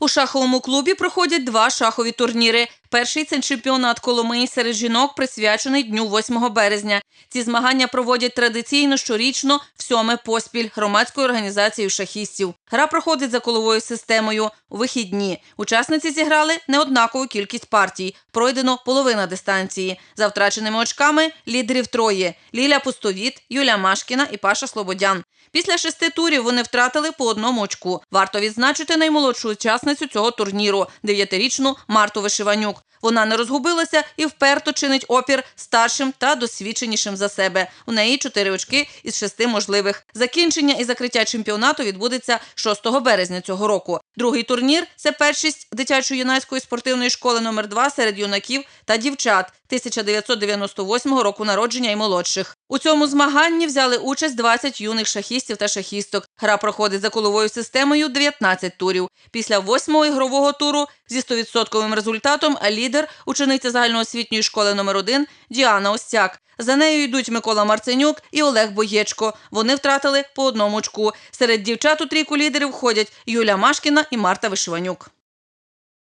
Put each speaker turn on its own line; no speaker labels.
У шаховому клубі проходять два шахові турніри. Перший це чемпіонат Коломиї серед жінок, присвячений дню 8 березня. Ці змагання проводять традиційно щорічно в сьоме поспіль громадською організацією шахістів. Гра проходить за коловою системою у вихідні. Учасниці зіграли неоднакову кількість партій. Пройдено половина дистанції. За втраченими очками лідерів троє: Ліля Пустовіт, Юля Машкіна і Паша Слободян. Після шести турів вони втратили по одному очку. Варто відзначити наймолодшу учасницю цього турніру дев'ятирічну Марту Вишиванюк. auch Вона не розгубилася і вперто чинить опір старшим та досвідченішим за себе. У неї чотири очки із шести можливих. Закінчення і закриття чемпіонату відбудеться 6 березня цього року. Другий турнір це першість дитячо-юнацької спортивної школи номер 2 серед юнаків та дівчат 1998 року народження і молодших. У цьому змаганні взяли участь 20 юних шахістів та шахісток. Гра проходить за коловою системою 19 турів. Після восьмого ігрового туру зі 100% результатом лідер учениця загальноосвітньої школи номер 1 Діана Остяк. За нею йдуть Микола Марценюк і Олег Боєчко. Вони втратили по одному очку. Серед дівчат у трійку лідерів входять Юля Машкіна і Марта Вишиванюк.